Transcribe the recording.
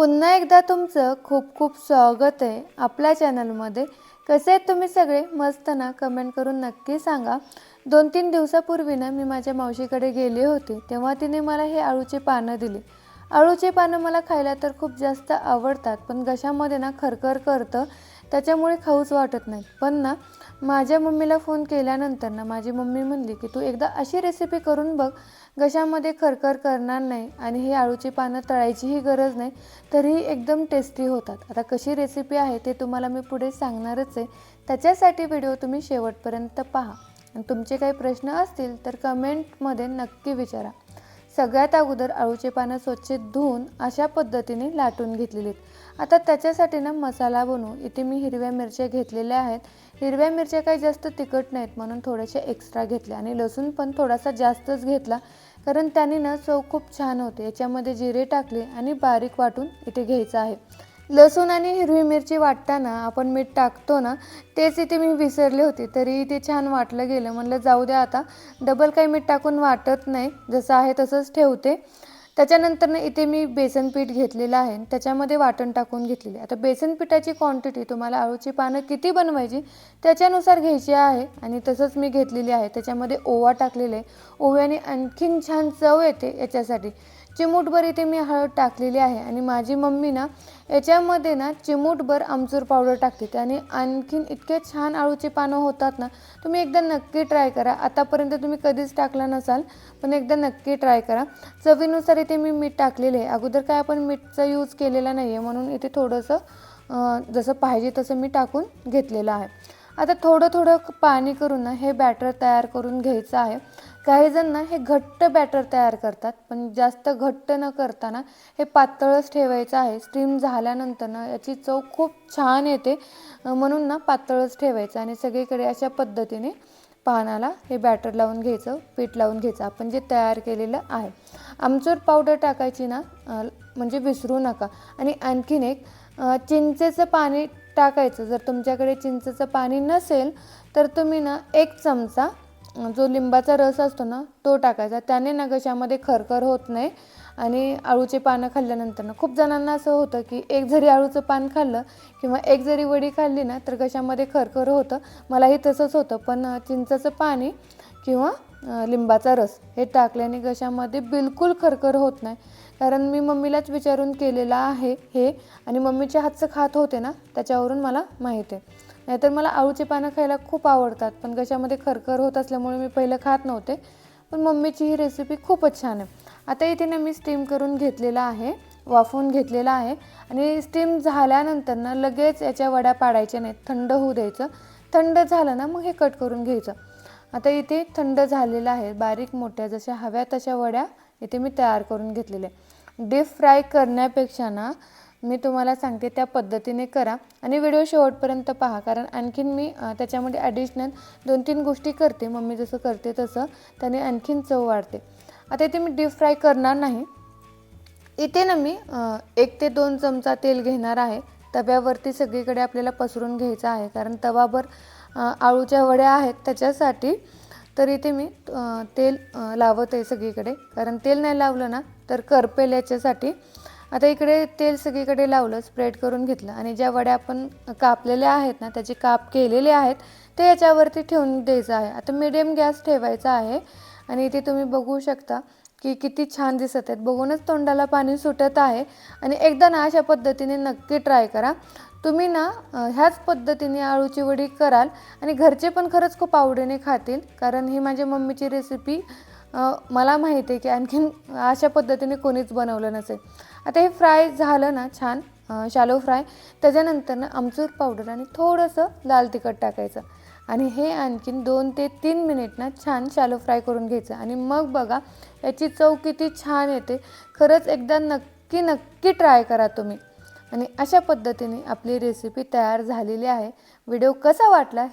पुन्हा एकदा तुमचं खूप खूप स्वागत आहे आपल्या चॅनलमध्ये. कसे आहेत तुम्ही सगळे? मस्त ना? कमेंट करून नक्की सांगा. दोन तीन दिवसापूर्वी ना मी माझ्या मावशीकडे गेले होते तेव्हा तिने मला हे आळूचे पानं दिली. आळूचे पानं मला खायला तर खूप जास्त आवडतात पण घशामध्ये ना खरखर करतं त्याच्यामुळे खाऊच वाटत नाही. पण ना माझ्या मम्मीला फोन केल्यानंतर ना माझी मम्मी म्हणली की तू एकदा अशी रेसिपी करून बघ घशामध्ये खरखर करणार नाही आणि हे आळूची पानं तळायचीही गरज नाही तरीही एकदम टेस्टी होतात. आता कशी रेसिपी आहे ते तुम्हाला मी पुढे सांगणारच आहे. त्याच्यासाठी व्हिडिओ तुम्ही शेवटपर्यंत पहा. आणि तुमचे काही प्रश्न असतील तर कमेंटमध्ये नक्की विचारा. सगळ्यात अगोदर अळूचे पानं स्वच्छ धुवून अशा पद्धतीने लाटून घेतलेली आहेत आता त्याच्यासाठी ना मसाला बनवू इथे मी हिरव्या मिरच्या घेतलेल्या आहेत. हिरव्या मिरच्या काही जास्त तिखट नाहीत म्हणून थोड्याशा एक्स्ट्रा घेतल्या आणि लसूण पण थोडासा जास्तच घेतला. कारण त्याने ना चव खूप छान होते. याच्यामध्ये जिरे टाकले आणि बारीक वाटून इथे घ्यायचं आहे. लसूण आणि हिरवी मिरची वाटताना आपण मीठ टाकतो ना तेच इथे मी विसरले होते. तरी ते छान वाटलं गेलं. म्हणलं जाऊ द्या आता डबल काही मीठ टाकून वाटत नाही. जसं आहे तसंच ठेवते. त्याच्यानंतर ना इथे मी बेसन पीठ घेतलेलं आहे त्याच्यामध्ये वाटण टाकून घेतलेले आता बेसन पिठाची क्वांटिटी तुम्हाला आळूची पानं किती बनवायची त्याच्यानुसार घ्यायची आहे आणि तसंच मी घेतलेली आहे. त्याच्यामध्ये ओवा टाकलेला आहे. ओव्याने आणखीन छान चव येते याच्यासाठी. चिमूटभर इथे मी हळद टाकलेली आहे आणि माझी मम्मी ना याच्यामध्ये ना चिमूटभर आमचूर पावडर टाकते. त्याने आणखीन इतके छान आळूचे पानं होतात ना तुम्ही एकदा नक्की ट्राय करा. आतापर्यंत तुम्ही कधीच टाकला नसाल पण एकदा नक्की ट्राय करा. चवीनुसार इथे मी मीठ टाकलेले आहे. अगोदर काय आपण मीठचा यूज केलेला नाही आहे म्हणून इथे थोडंसं जसं पाहिजे तसं मी टाकून घेतलेलं आहे. आता थोडं थोडं पाणी करून ना हे बॅटर तयार करून घ्यायचं आहे. काही जण ना हे घट्ट बॅटर तयार करतात पण जास्त घट्ट न करताना हे पातळच ठेवायचं आहे. स्टीम झाल्यानंतर ना याची चव खूप छान येते. म्हणून ना पातळच ठेवायचं आणि सगळीकडे अशा पद्धतीने पानाला हे बॅटर लावून घ्यायचं पीठ लावून घ्यायचं. आपण जे तयार केलेलं आहे. आमचूर पावडर टाकायची ना म्हणजे विसरू नका. आणि आणखीन एक चिंचेचं पाणी टाकायचं. जर तुमच्याकडे चिंचेचं पाणी नसेल तर तुम्ही ना एक चमचा जो लिंबाचा रस असतो ना तो टाकायचा. त्याने ना घशामध्ये खरखर होत नाही. आणि आळूचे पानं खाल्ल्यानंतर ना खूप जणांना असं होतं की एक जरी आळूचं पान खाल्लं किंवा एक जरी वडी खाल्ली ना तर घशामध्ये खरखर होतं? मलाही तसंच होतं. पण चिंचाचं पाणी किंवा लिंबाचा रस हे टाकल्याने घशामध्ये बिलकुल खरखर होत नाही. कारण मी मम्मीलाच विचारून केलेलं आहे हे आणि मम्मीच्या हातचं खात होते ना त्याच्यावरून मला माहीत आहे. नाहीतर मला आळूचे पानं खायला खूप आवडतात पण कशामध्ये खरखर होत असल्यामुळे मी पहिलं खात नव्हते. पण मम्मीची ही रेसिपी खूपच छान आहे. आता इथे ना मी स्टीम करून घेतलेला आहे वाफवून घेतलेला आहे आणि स्टीम झाल्यानंतर ना लगेच याच्या वड्या पाडायच्या नाहीत थंड होऊ द्यायचं. थंड झालं ना मग हे कट करून घ्यायचं. आता इथे थंड झालेलं आहे बारीक मोठ्या जशा हव्या तशा वड्या इथे मी तयार करून घेतलेल्या डीप फ्राय करण्यापेक्षा ना मी तुम्हाला सांगते त्या पद्धतीने करा आणि व्हिडिओ शेवटपर्यंत पहा. कारण आणखीन मी त्याच्यामध्ये ॲडिशनल दोन तीन गोष्टी करते. मम्मी जसं करते तसं त्याने आणखीन चव वाढते. आता इथे मी डीप फ्राय करणार नाही. इथे ना मी एक ते दोन चमचा तेल घेणार आहे. तव्यावरती सगळीकडे आपल्याला पसरून घ्यायचं आहे. कारण तवाभर आळूच्या वड्या आहेत त्याच्यासाठी तर इथे मी तेल लावत आहे सगळीकडे. कारण तेल नाही लावलं ना तर करपेल याच्यासाठी. आता इकडे तेल सगळीकडे लावलं स्प्रेड करून घेतलं. आणि ज्या वड्या आपण कापलेल्या आहेत ना त्याचे काप केलेले आहेत ते याच्यावरती ठेवून द्यायचं आहे. आता मिडियम गॅस ठेवायचा आहे. आणि इथे तुम्ही बघू शकता की किती छान दिसत आहेत. बघूनच तोंडाला पाणी सुटत आहे. आणि एकदा ना अशा पद्धतीने नक्की ट्राय करा. तुम्ही ना ह्याच पद्धतीने आळूची वडी कराल. आणि घरचे पण खरंच खूप आवडीने खातील. कारण ही माझ्या मम्मीची रेसिपी मला माहिती आहे की आणखीन अशा पद्धतीने कोणीच बनवलं नसेल. आता हे फ्राय झालं ना छान शालो फ्राय त्याच्यानंतर ना आमचूर पावडर आणि थोडंसं लाल तिखट टाकायचं. आणि हे आणखीन दोन ते तीन मिनिटनं छान शालो फ्राय करून घ्यायचं. आणि मग बघा याची चव किती छान येते. खरंच एकदा नक्की नक्की ट्राय करा तुम्ही. आणि अशा पद्धतीने आपली रेसिपी तयार झालेली आहे. व्हिडिओ कसा वाटला?